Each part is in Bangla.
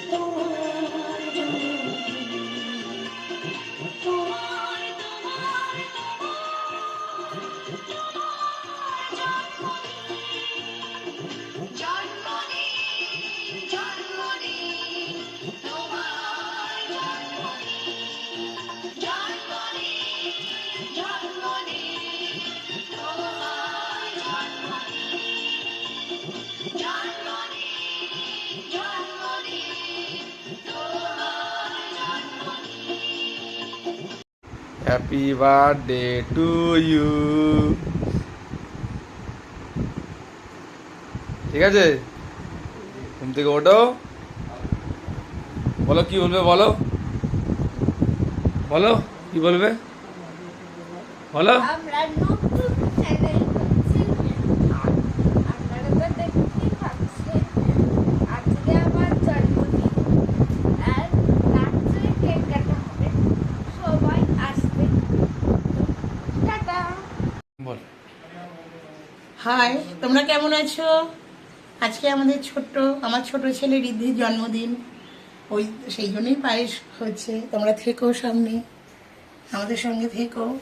Oh, happy birthday to you ঠিক আছে? ঘুম থেকে ওঠো। বলো কি বলবে বলো? বলো কি বলবে? বলো আমরা নতুন চ্যানেল করছি আর আপনারা তো দেখতেই পাচ্ছেন আজকে আমার জন্মদিন আর রাত্রে কেক কাটা হবে সবাই আসবে টাটা বল হাই তোমরা কেমন আছো? আজকে আমাদের ছোট্ট, আমার ছোট ছেলে রিদ্ধির জন্মদিন। ওই, সেই জন্যই পায়েস হচ্ছে। তোমরা থেকো সামনে। আমাদের সঙ্গে থেকো।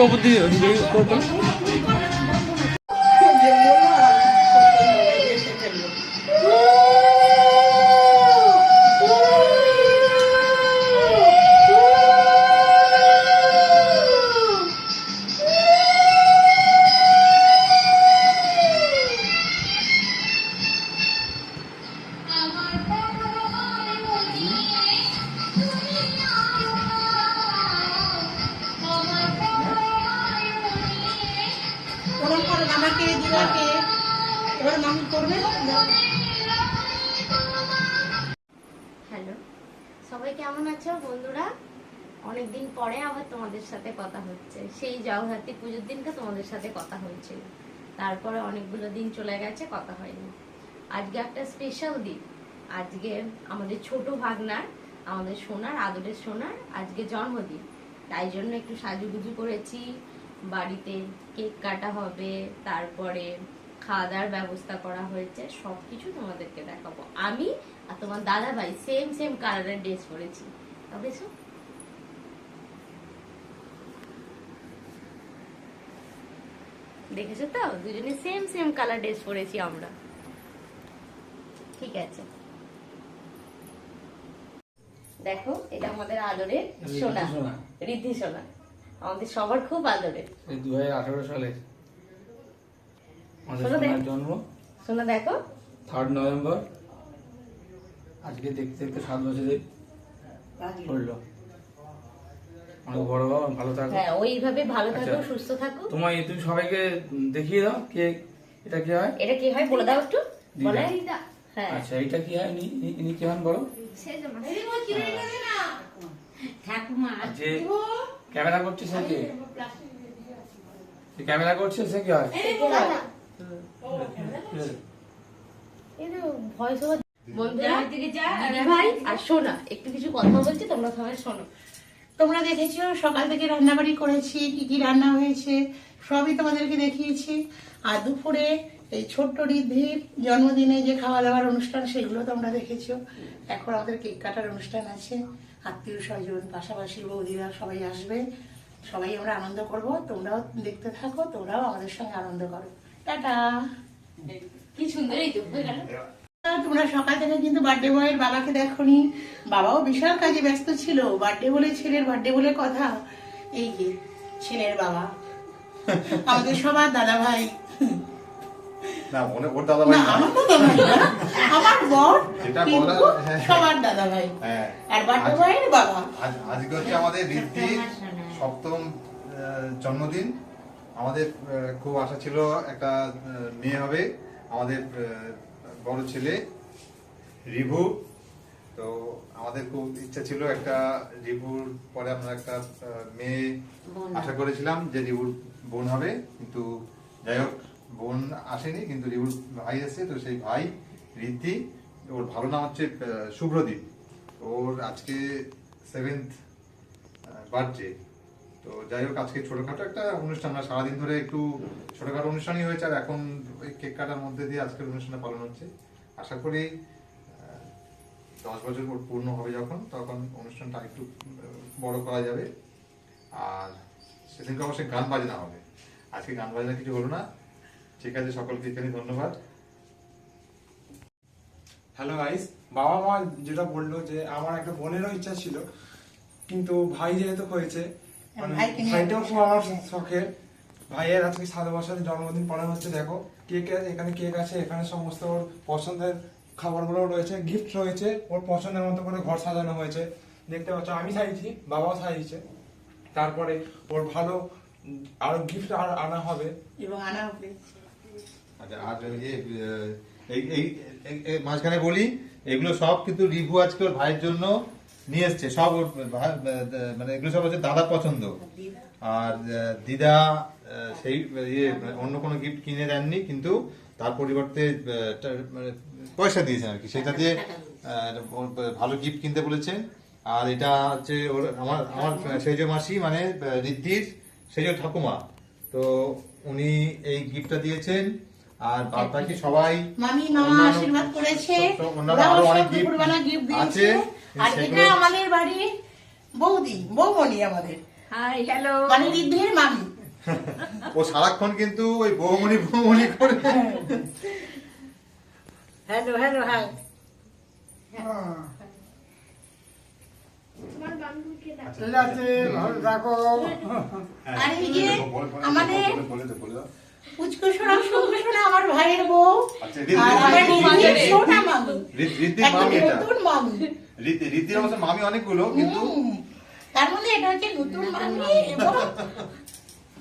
হ্যাঁ তুমি ওপর দিয়ে সবাই কেমন আছো বন্ধুরা? অনেকদিন পরে আবার তোমাদের সাথে কথা হচ্ছে। সেই জগদ্ধাত্রী পুজোর দিনকে তোমাদের সাথে কথা হয়েছিল। তারপরে অনেকগুলো দিন চলে গেছে, কথা হয়নি। আজকে একটা স্পেশাল দিন। আজকে আমাদের ছোট ভাগনার, আমাদের সোনার, আদরের সোনার আজকে জন্মদিন। তাই জন্য একটু সাজুগুজু করেছি। বাড়িতে কেক কাটা হবে, তারপরে খাওয়া দাওয়ার ব্যবস্থা করা হয়েছে। সবকিছু তোমাদেরকে দেখাবো। আমি আর তোমার দাদা ভাই সেম সেম কালারের ড্রেস পরেছি। তবে দেখেছ? তো? দুজনে সেম সেম কালার ড্রেস পরেছি আমরা। ঠিক আছে। দেখো এটা আমাদের আদরের সোনা। রিদ্ধি সোনা। আমাদের সবার খুব আদরের। দু হাজার আঠারো সালে। জন্ম সোনা দেখো। থার্ড নভেম্বর আজকে দেখতে দেখতে সাত বছরে পড়ল। অনেক বড় হও, ভালো থাকো। হ্যাঁ ওইভাবে ভালো থাকো আচ্ছা। সুস্থ থাকো। তোমার তুমি সবাইকে দেখিয়ে দাও কে এটা কি হয়? এটা কি হয়? বলে দাও একটু। বলে। হ্যাঁ। আচ্ছা এটা কি হয়? ইনি- ইনি- ইনি কি হন বলো? ঠাকুমা। যে ক্যামেরা করছে সে কে? ক্যামেরা করছে সে কি হয়? ভয়েস বন্ধুরা ভাই আর সোনা একটু কিছু কথা বলছি তোমরা সবাই শোনো। তোমরা দেখেছ সকাল থেকে রান্নাবাড়ি করেছি কি কি রান্না হয়েছে সবই তোমাদেরকে দেখিয়েছি। আর দুপুরে এই ছোট্ট ঋদ্ধির জন্মদিনে যে খাওয়া দাওয়ার অনুষ্ঠান সেগুলো তোমরা দেখেছ। এখন আমাদের কেক কাটার অনুষ্ঠান আছে। আত্মীয় স্বজন পাশাপাশি বৌদিরা সবাই আসবে। সবাই আমরা আনন্দ করব। তোমরাও দেখতে থাকো তোমরাও আমাদের সঙ্গে আনন্দ করো। টাটা! কি সুন্দর এই তোমরা সকাল থেকে কিন্তু বার্থডে বয়ের বাবাকে দেখোনি। বাবাও বিশাল কাজে ব্যস্ত ছিল। বার্থডে বলে ছেলের বার্থডে বলে কথা। এই যে ছেলের বাবা। আমাদের সবার দাদা ভাই না মনে ওর দাদা না আমার দাদা ভাই আমার বর যেটা বলা- হ্যাঁ। সবার দাদা ভাই হ্যাঁ। আর বার্থডে বয়ের বাবা। আজকে হচ্ছে আমাদের ঋদ্ধির সপ্তম জন্মদিন। আমাদের খুব আশা ছিল একটা মেয়ে হবে। আমাদের বড় ছেলে রিভু। তো আমাদের খুব ইচ্ছা ছিল একটা রিভুর পরে আমরা একটা মেয়ে আশা করেছিলাম যে রিভুর বোন হবে কিন্তু যাই হোক বোন আসেনি কিন্তু রিভুর ভাই এসেছে তো সেই ভাই ঋদ্ধি। ওর ভালো নাম হচ্ছে শুভ্রদীপ। ওর আজকে সেভেন্থ বার্থডে তো যাই হোক, আজকে ছোটখাটো একটা অনুষ্ঠান না সারাদিন ধরে একটু ছোটখাটো অনুষ্ঠানই হয়েছে, আর এখন ওই কেক কাটার মধ্যে দিয়ে আজকের অনুষ্ঠানটা পালন হচ্ছে। আশা করি দশ বছর পূর্ণ হবে যখন, তখন অনুষ্ঠানটা একটু বড় করা যাবে। আর সেদিনকে অবশ্যই গান বাজনা হবে। আজকে গান বাজনা কিছু হলো না। ঠিক আছে, সকলকে এখানে ধন্যবাদ। হ্যালো গাইস বাবা মা যেটা বলল যে, আমার একটা বোনেরও ইচ্ছা ছিল, কিন্তু ভাই যেহেতু হয়েছে ভাইটাও খুব আমার শখের ভাইয়ের আজকে সাত বছরের জন্মদিন পালন হচ্ছে দেখো। কেক আছে এখানে কেক আছে এখানে সমস্ত ওর পছন্দের খাবারগুলো রয়েছে গিফট রয়েছে ওর পছন্দের মতো করে ঘর সাজানো হয়েছে। দেখতে পাচ্ছ আমি সাজিয়েছি বাবাও সাজিয়েছে। তারপরে ওর ভালো আরও গিফট আর আনা হবে। এবং আনা হবে। আচ্ছা আর এই এই এই- এই মাঝখানে বলি এগুলো সব কিন্তু রিভু আজকে ওর ভাইয়ের জন্য নিয়ে এসছে সব মানে এগুলো সব হচ্ছে দাদার পছন্দ। আর দিদা সেই ইয়ে অন্য কোনো গিফট কিনে দেননি কিন্তু তার পরিবর্তে মানে পয়সা দিয়েছেন আর কি। সেটা দিয়ে ভালো গিফট কিনতে বলেছেন। আর এটা হচ্ছে ওর আমার আমার সেজ মাসি মানে ঋদ্ধির সেজ ঠাকুমা। তো উনি এই গিফটটা দিয়েছেন আর বাদ বাকি সবাই মামি মামা আশীর্বাদ করেছে। অন্যান্য আরও অনেক গিফট আছে, আর এটা আমাদের বাড়ির বৌদি বৌমণি আমাদের। হাই হ্যালো মানে ঋদ্ধির মামি। ও সারাক্ষণ কিন্তু ওই বৌমনি বৌমনি করে হ্যালো হ্যালো হাই আমাদের সোনা শুকনো আমার ভাইয়ের বউ। আচ্ছা, আর আমার ঋদ্ধির মামি। রীতি রীতির অবশ্য মামি অনেকগুলো কিন্তু তার মধ্যে এটা হচ্ছে নতুন মামি এবং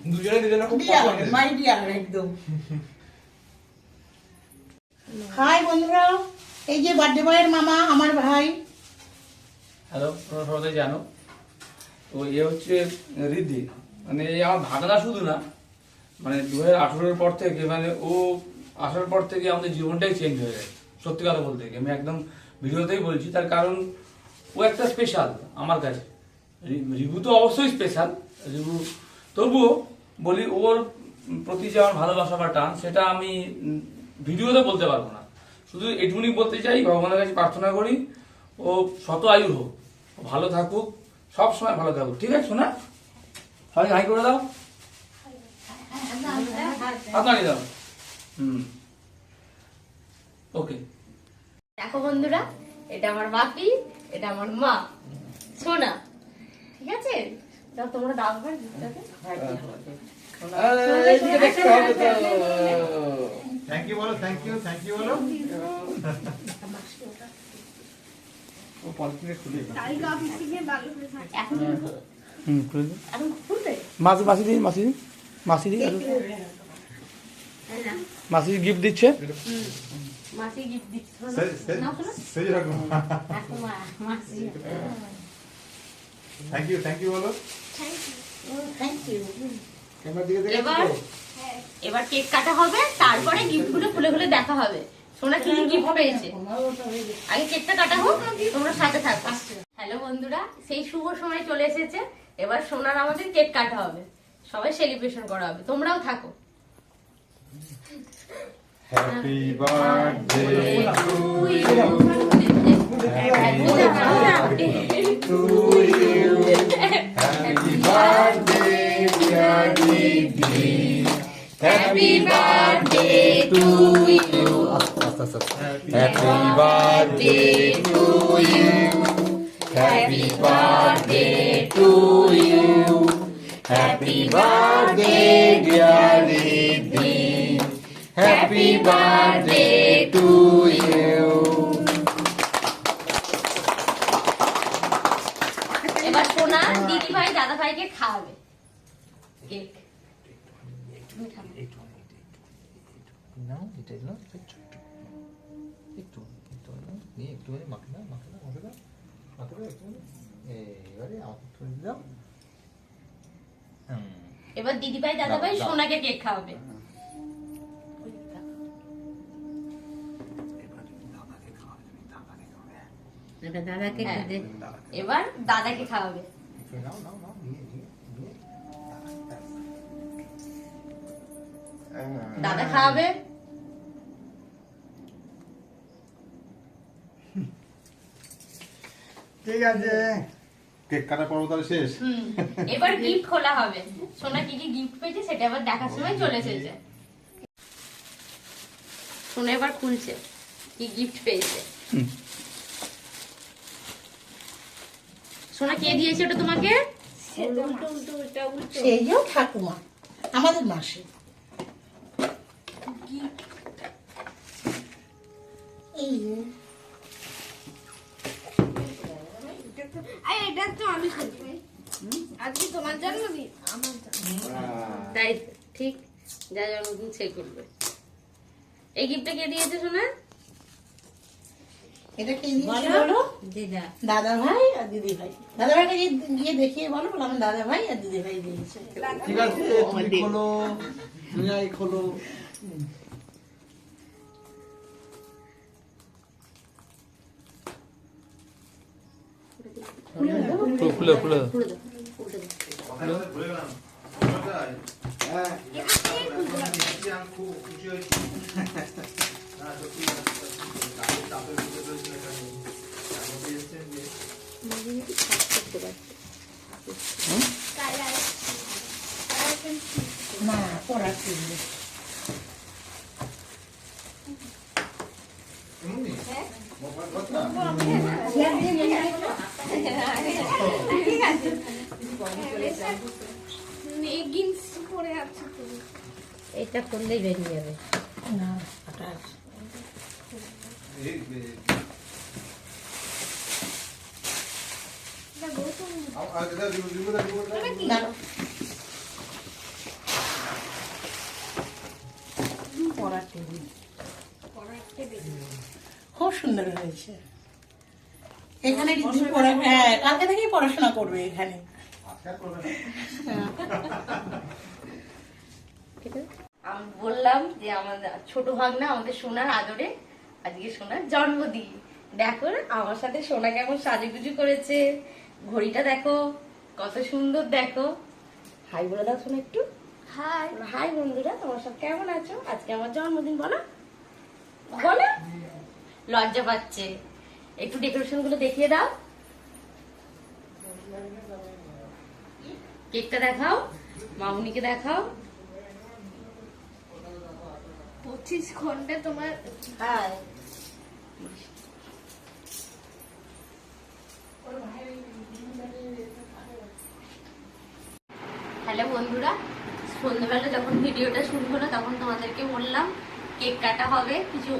দুজনে দুজনে খুব ডিয়ার পছন্দের। মাই ডিয়ার একদম। হাই বন্ধুরা এই যে বার্থডে বয়ের মামা আমার ভাই। হ্যালো তোমরা সবাই জানো? তো এ হচ্ছে রিদ্ধি মানে এই আমার ভাগনা শুধু না মানে দু হাজার আঠেরোর পর থেকে মানে ও আসার পর থেকে আমাদের জীবনটাই চেঞ্জ হয়ে গেছে সত্যি কথা বলতে আমি একদম ভিডিওতেই বলছি, তার কারণ ও একটা স্পেশাল আমার কাছে। রিভু তো অবশ্যই স্পেশাল রিভু, তবুও বলি, ওর প্রতি যে আমার ভালোবাসা বা টান, সেটা আমি ভিডিওতে বলতে পারব না। শুধু এটুকুনি বলতে চাই, ভগবানের কাছে প্রার্থনা করি, ও শত আয়ু হোক ভালো থাকুক সব সময় ভালো থাকুক। ঠিক আছে শোনা হাই হাই করে দাও। হাত নাড়িয়ে দাও। হুম। ওকে। দেখো বন্ধুরা এটা আমার বাপি এটা আমার মা। সোনা ঠিক আছে? তোমরা দাও থ্যাংক ইউ বলো থ্যাংক ইউ থ্যাংক ইউ বলো। মাসি মাসি দিন মাসি দিন মাসি দিন। মাসি গিফট দিচ্ছে? মাসি গিফট দিচ্ছে শোনো। সে- সে- নাও শোনো। সেই রকম মাসি থ্যাংক ইউ থ্যাংক ইউ বলো থ্যাংক ইউ ক্যামেরার দিকে দেখে এবার এবার কেক কাটা হবে তারপরে গিফটগুলো খুলে খুলে দেখা হবে। সোনা কি কি গিফট পেয়েছে? আগে কেকটা কাটা হোক তোমরা সাথে থাকো। হ্যালো বন্ধুরা সেই শুভ সময় চলে এসেছে। এবার সোনার আমাদের কেক কাটা হবে। সবাই সেলিব্রেশন করা হবে। তোমরাও থাকো। Happy birthday to you. Happy birthday to you. Happy birthday, dear Didi. Happy birthday to you. Happy birthday to you. Happy birthday to you. Happy birthday, dear Didi. Happy birthday to you এবার সোনা দিদি ভাই দাদা ভাইকে খাওয়াবে। কেক। তুমি খাও। নাও এটা নাও একটু একটু একটু নিয়ে একটুখানি মাখে দাও মাখে দাও মাখে দাও মাখে দাও একটুখানি। এবারে আমাকে একটু দাও। এবার দিদি ভাই দাদা ভাই। সোনাকে কেক খাওয়াবে। হ্যাঁ। এবার দাদাকে খাওয়াবে। নাও নাও নিয়ে নিয়ে নিয়ে দাদা খাওয়াবে? ঠিক আছে। কেক কাটার পর্ব তাহলে শেষ? এবার গিফট খোলা হবে। সোনা কি কি গিফট পেয়েছে সেটা এবার দেখার সময় চলে এসেছে। সোনা এবার খুলছে। কি গিফট পেয়েছে? সোনা কে দিয়েছে ওটা তোমাকে? সেই যে ঠাকুমা আমাদের মাসে। এই যে। এটা তো আমি আজকে তাই ঠিক যা জন্মদিন সে করবে। এই গিফটটা কে দিয়েছে সোনা? এটা কে বলো। দাদা। ভাই আর দিদি ভাই। দাদা ভাইকে গিয়ে দেখিয়ে বলো বলো আমার দাদা ভাই আর দিদি ভাই দিয়েছে ঠিক আছে তুমি খোলো দুনিয়ায় খোলো। খুলে খুলে দাও খুলে দাও উল্টে দাও হ্যাঁ করতে পারছি লেগিংস পরে আছে তো এটা করলেই বেরিয়ে যাবে না ওটা আছে। এই- এই- আ- আ- দাদা, দিব- দিব না, দিব না। না পড়ার টেবিল খুব সুন্দর হয়েছে। এখানে হ্যাঁ কালকে থেকেই পড়াশোনা করবে এখানে। করবে না। আমি বললাম যে আমাদের ছোট ভাগনা আমাদের সোনার আদরে আজকে সোনার জন্মদিন। দেখো আমার সাথে সোনা কেমন সাজুগুজু করেছে। ঘড়িটা দেখো কত সুন্দর দেখো। হাই বলে দাও শোনা একটু। হাই হাই বন্ধুরা তোমার সব কেমন আছো? আজকে আমার জন্মদিন বলো। বলো। লজ্জা পাচ্ছে। একটু ডেকোরেশনগুলো দেখিয়ে দাও। কেকটা দেখাও মামুনিকে দেখাও। পঁচিশ ঘণ্টা তোমার হাই হ্যালো বন্ধুরা সন্ধ্যেবেলা যখন ভিডিওটা শুরু হলো তখন তোমাদেরকে বললাম কেক কাটা হবে। কিছু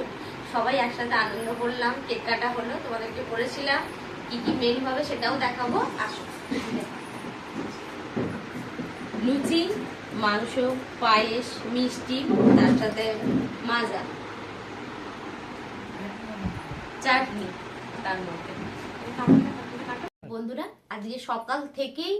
সবাই একসাথে আনন্দ করলাম কেক কাটা হলো। তোমাদেরকে বলেছিলাম কি কি মেন হবে সেটাও দেখাবো। আসো। লুচি, মাংস, পায়েস, মিষ্টি, তার সাথে মাজা। চাটনি তার মধ্যে। বন্ধুরা, আজকে সকাল থেকেই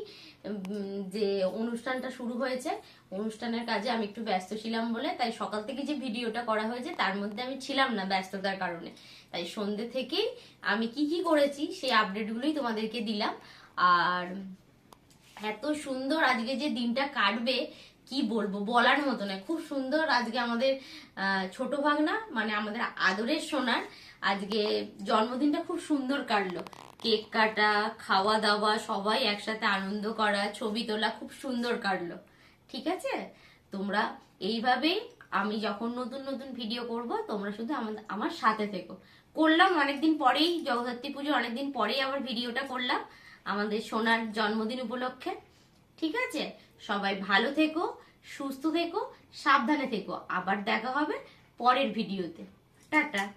যে অনুষ্ঠানটা শুরু হয়েছে, অনুষ্ঠানের কাজে আমি একটু ব্যস্ত ছিলাম বলে, তাই সকাল থেকে যে ভিডিওটা করা হয়েছে, তার মধ্যে আমি ছিলাম না ব্যস্ততার কারণে। তাই সন্ধ্যে থেকেই আমি কি কি করেছি, সেই আপডেটগুলোই তোমাদেরকে দিলাম। আর এত সুন্দর আজকে যে দিনটা কাটবে, কি বলব? বলার মতো না খুব সুন্দর আজকে আমাদের ছোট ভাগনা মানে আমাদের আদরের সোনার আজকে জন্মদিনটা খুব সুন্দর কাটলো। কেক কাটা খাওয়া দাওয়া সবাই একসাথে আনন্দ করা, ছবি তোলা খুব সুন্দর কাটলো। ঠিক আছে? তোমরা এইভাবেই আমি যখন নতুন নতুন ভিডিও করব, তোমরা শুধু আমার সাথে থেকো। করলাম অনেকদিন পরেই, জগদ্ধাত্রী পুজো অনেকদিন পরেই আবার ভিডিওটা করলাম। আমাদের সোনার জন্মদিন উপলক্ষে। ঠিক আছে? সবাই ভালো থেকো, সুস্থ থেকো, সাবধানে থেকো। আবার দেখা হবে পরের ভিডিওতে। টাটা।